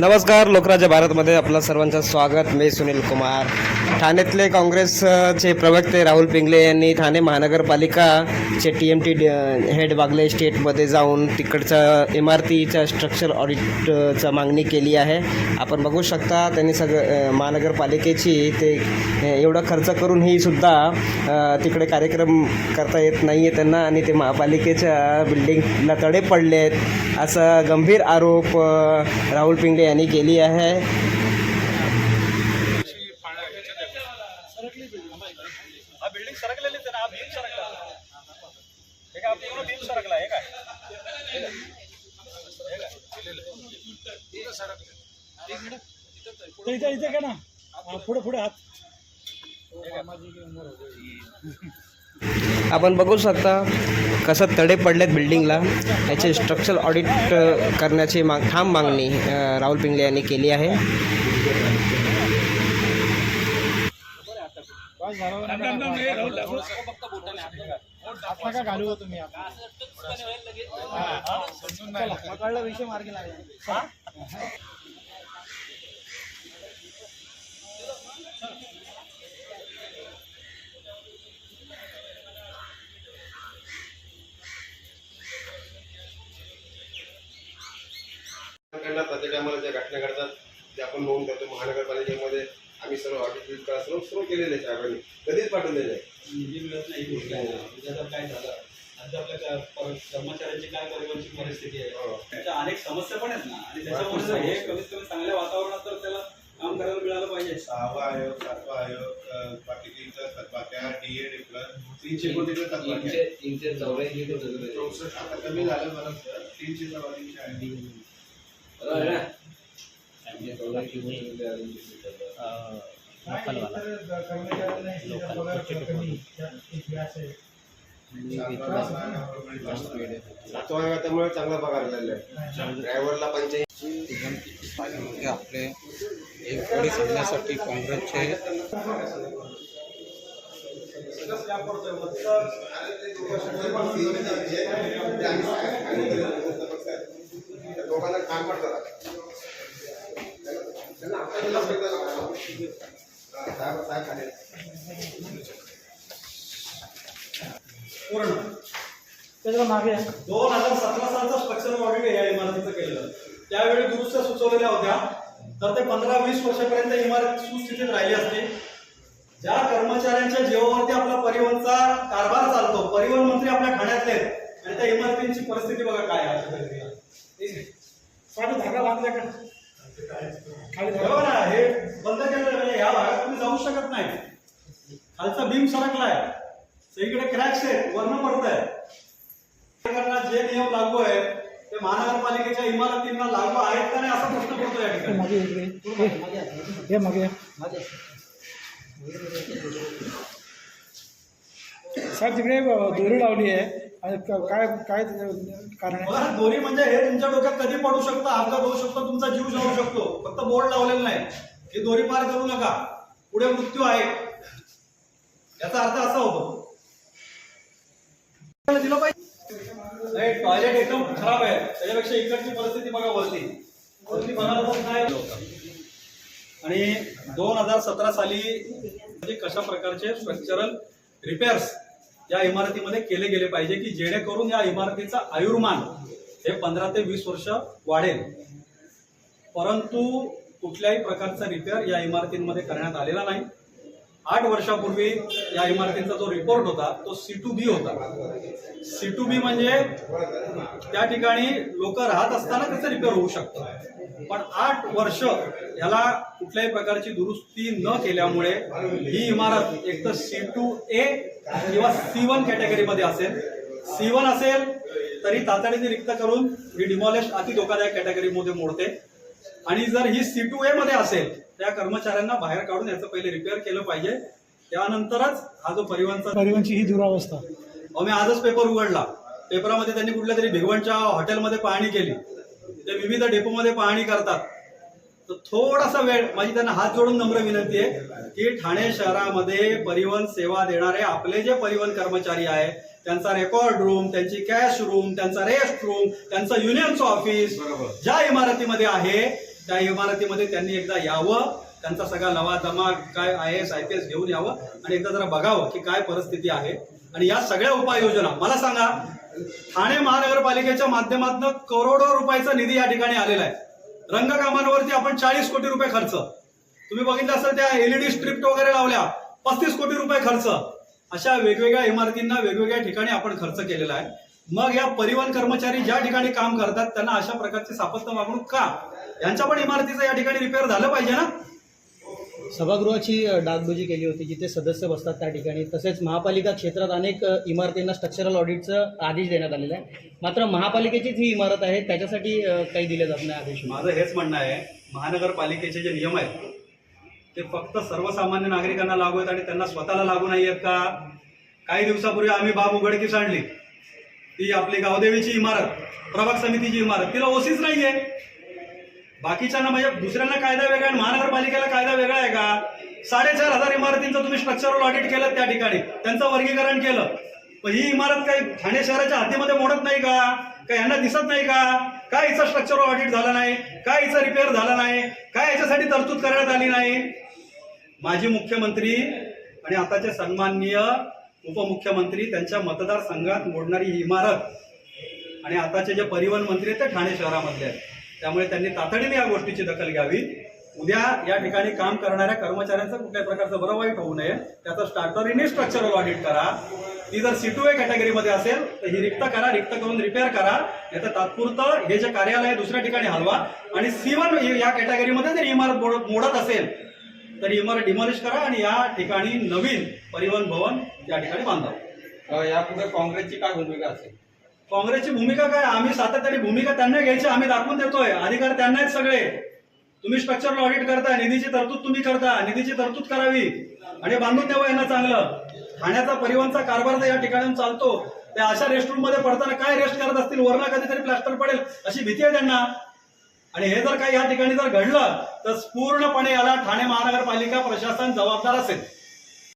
नमस्कार लोकराज्य भारतमध्ये आपलं सर्वांचं स्वागत. मी सुनील कुमार. ठाण्यातले काँग्रेसचे प्रवक्ते राहुल पिंगले यांनी Thane महानगरपालिकाचे T M T head Wagle स्टेटमध्ये जाऊन तिकडच्या इमारतीच्या स्ट्रक्चर ऑडिटचा मागणी केली आहे. आपण बघू शकता त्यांनी सगळं महानगरपालिकेची ते एवढा खर्च करूनही सुद्धा तिकडे कार्यक्रम करता येत नाही आहे त्यांना आणि ते महापालिकेच्या बिल्डिंगला तडे पडले आहेत असा गंभीर आरोप राहुल पिंगले यांनी केली आहे हा बिल्डिंग सरकलेलीच आहे ना हा भीम सरकला हे भीम सरकला हे काय हे? हे इथे इथे का ना हा, पुढे पुढे हात आपण बघू शकता कसं तडे पडलेत बिल्डिंगला याचे स्ट्रक्चर ऑडिट करण्याची माग ठाम मागणी राहुल पिंगले यांनी केली आहे हात नका घालू हो तुम्ही आता. चला, पकडला विषय मार्गी लागला. घटना प्रत्येक टायमाला ज्या घटना घडतात त्या आपण नोंद करतो. महानगरपालिकेमध्ये आम्ही सर्व ऑडिट करा सर्व सर्व केलेले आहे साहेबांनी कधीच पाठवलेले आहे निधी मिळत नाही. उद्या जर काय झालं? आपल्या कर्मचाऱ्यांची काय परिवारची परिस्थिती आहे? हो. त्याच्या अनेक समस्या पण आहेत ना. आणि त्याच्यामुळे हे कमीत कमी चांगल्या वातावरणात तर त्याला काम करायला मिळालं पाहिजे. सहावा आयोग सातवा आयोग अ, बाकीच्या थकबाक्या डीए डिप्लस तीनशे थकबाक्या चौसष्ट आता कमी झालं मला तीनशे सव्वा तीनशे आहे सातवा त्यामुळे चांगला पगार झालेला आहे ड्रायव्हरला पंच्याऐंशी आपले एक कोडी सोडण्यासाठी काँग्रेसचे दोघांना काम पडतात पूर्ण त्याच्यामागे. दोन हजार सतरा सालचं स्ट्रक्चर ऑडिट या इमारतीचं केलेलं. त्यावेळी दुरुस्त्या सुचवलेल्या होत्या. तर ते पंधरा वीस वर्षापर्यंत इमारत सुस्थितीत राहिली असती. ज्या कर्मचाऱ्यांच्या जीवावरती आपला परिवहनचा कारभार चालतो परिवहन मंत्री आपल्या ठाण्यातले आहेत. आणि त्या इमारतींची परिस्थिती बघा काय आहे. धागा बांधला का? खाली बरोबर ना हे बंद केलं म्हणजे या भागात तुम्ही जाऊ शकत नाही. खालचा भीम सरकलाय. सगळीकडे क्रॅक्स आहेत. वर्ण पडत आहे जे नियम लागू आहेत ते महानगरपालिकेच्या इमारतींना लागू आहेत का नाही असा प्रश्न पडतो या हे ठिकाणी साहेब तिकडे दोरी लावली आहे. आणि काय काय कारण आहे? दोरी म्हणजे हे तुमच्या डोक्यात कधी पडू शकतं अपघात होऊ शकतो तुमचा जीव जाऊ शकतो. फक्त बोर्ड लावलेला नाही. ही दोरी पार करू नका. पुढे मृत्यू आहे. याचा अर्थ असा होतो. दिलं पाहिजे नाही टॉयलेट एकदम खराब आहे. त्याच्यापेक्षा इकडची परिस्थिती बघा वरती. वरती बघायला पण काय आणि दोन हजार सतरा साली म्हणजे कशा प्रकारचे स्ट्रक्चरल रिपेअर्स या इमारतीमध्ये केले गेले पाहिजे की जेणेकरून या इमारतीचा आयुर्मान हे पंधरा ते वीस वर्ष वाढेल. परंतु कुठल्याही प्रकारचा रिपेअर या इमारतींमध्ये करण्यात आलेला नाही. आठ वर्षापूर्वी या इमारतींचा जो रिपोर्ट होता तो सी टू बी होता. सी टू बी म्हणजे त्या ठिकाणी लोक राहत असताना त्याचं रिपेअर होऊ शकतं. पण आठ वर्ष याला कुठल्याही प्रकारची दुरुस्ती न केल्यामुळे ही इमारत एक तर सी टू ए किंवा सी वन कॅटेगरीमध्ये असेल. सी वन असेल तरी तातडीने रिक्त करून ही डिमॉलिश अति धोकादायक कॅटेगरीमध्ये मोडते. आणि जर ही सी टू ए मध्ये असेल त्या कर्मचाऱ्यांना बाहेर काढून याचं पहिले रिपेअर केलं पाहिजे. त्यानंतरच हा जो परिवहनचा परिवहनची ही दुरावस्था. अहो, मी आजच पेपर उघडला. पेपरामध्ये त्यांनी कुठल्या तरी भिगवणच्या हॉटेलमध्ये पाहणी केली. ते विविध डेपोमध्ये पाहणी करतात. तर थोडासा वेळ माझी त्यांना हात जोडून नम्र विनंती आहे की ठाणे शहरामध्ये परिवहन सेवा देणारे आपले जे परिवहन कर्मचारी आहेत त्यांचा रेकॉर्ड रूम त्यांची कॅश रूम त्यांचा रेस्ट रूम त्यांचं युनियनचं ऑफिस ज्या इमारतीमध्ये आहे त्या इमारतीमध्ये त्यांनी एकदा यावं त्यांचा सगळा लवा जमा काय I S I P S घेऊन यावं आणि एकदा जरा बघावं की काय परिस्थिती आहे. आणि या सगळ्या उपाययोजना मला सांगा ठाणे महानगरपालिकेच्या माध्यमातून करोडो रुपयाचा निधी या ठिकाणी आलेला आहे. रंगकामांवरती आपण चाळीस कोटी रुपये खर्च. तुम्ही बघितलं असेल त्या एलईडी स्ट्रिप्ट वगैरे लावल्या पस्तीस कोटी रुपये खर्च. अशा वेगवेगळ्या इमारतींना वेगवेगळ्या ठिकाणी आपण खर्च केलेला आहे. मग या परिवहन कर्मचारी ज्या ठिकाणी काम करतात त्यांना अशा प्रकारची सापत्य वागणूक का? यांच्या पण इमारतीचं या ठिकाणी रिपेअर झालं पाहिजे ना? सभागृहाची डागडुजी केली होती जिथे सदस्य बसतात त्या ठिकाणी. तसेच महापालिका क्षेत्रात अनेक इमारतींना स्ट्रक्चरल ऑडिटचं आदेश देण्यात आलेला आहे. मात्र महापालिकेचीच ही इमारत आहे त्याच्यासाठी काही दिले जात नाही आदेश. माझं हेच म्हणणं आहे महानगरपालिकेचे जे नियम आहेत ते फक्त सर्वसामान्य नागरिकांना लागू आहेत आणि त्यांना स्वतःला लागू नाही आहेत का? काही दिवसापूर्वी आम्ही बाब उघडकीस आणली. ती आपली गावदेवीची इमारत प्रभाग समितीची इमारत तिला ओसीच नाही आहे बाकीच्यांना म्हणजे दुसऱ्यांना कायदा वेगळा आणि महानगरपालिकेला कायदा वेगळा आहे का? साडेचार हजार इमारतींचं तुम्ही स्ट्रक्चरल ऑडिट केलं त्या ठिकाणी. त्यांचं वर्गीकरण केलं. पण ही इमारत काही ठाणे शहराच्या हातीमध्ये मोडत नाही का? काय यांना दिसत नाही का? काय हिचं स्ट्रक्चरल ऑडिट झालं नाही? काय हिचं रिपेअर झालं नाही? काय याच्यासाठी तरतूद करण्यात आली नाही? माजी मुख्यमंत्री आणि आताचे सन्माननीय उपमुख्यमंत्री त्यांच्या मतदारसंघात मोडणारी ही इमारत आणि आताचे जे परिवहन मंत्री आहेत ते ठाणे शहरामधले आहेत. त्यामुळे त्यांनी तातडीने या गोष्टीची दखल घ्यावी. उद्या या ठिकाणी काम करणाऱ्या कर्मचाऱ्यांचं कुठल्याही प्रकारचं बरं वाईट होऊ नये. त्याचं स्टार्टरीने स्ट्रक्चरल ऑडिट करा. ती जर सी टू ए कॅटेगरीमध्ये असेल तर ही रिक्त करा रिक्त करून रिपेअर करा. नाही तर तात्पुरतं हे जे कार्यालय आहे दुसऱ्या ठिकाणी हलवा. आणि सी वन या कॅटेगरीमध्ये जर इमारत मोड- मोडत असेल तर इमारत डिमॉलिश करा आणि या ठिकाणी नवीन परिवहन भवन या ठिकाणी बांधावं. यापुढे काँग्रेसची काय भूमिका असेल? काँग्रेसची भूमिका काय? आम्ही सातत्याने भूमिका त्यांना घ्यायची आम्ही दाखवून देतोय. अधिकार त्यांना आहेत सगळे. तुम्ही स्ट्रक्चरला ऑडिट करता निधीची तरतूद तुम्ही करता निधीची तरतूद करावी. आणि बांधून द्यावं यांना चांगलं. ठाण्याचा परिवहनचा कारभार तर या ठिकाणी चालतो त्या अशा रेस्टरूममध्ये पडताना काय रेस्ट करत असतील? वरला कधीतरी प्लास्टर पडेल अशी भीती आहे त्यांना. आणि हे जर काही या ठिकाणी जर घडलं तर पूर्णपणे याला ठाणे महानगरपालिका प्रशासन जबाबदार असेल.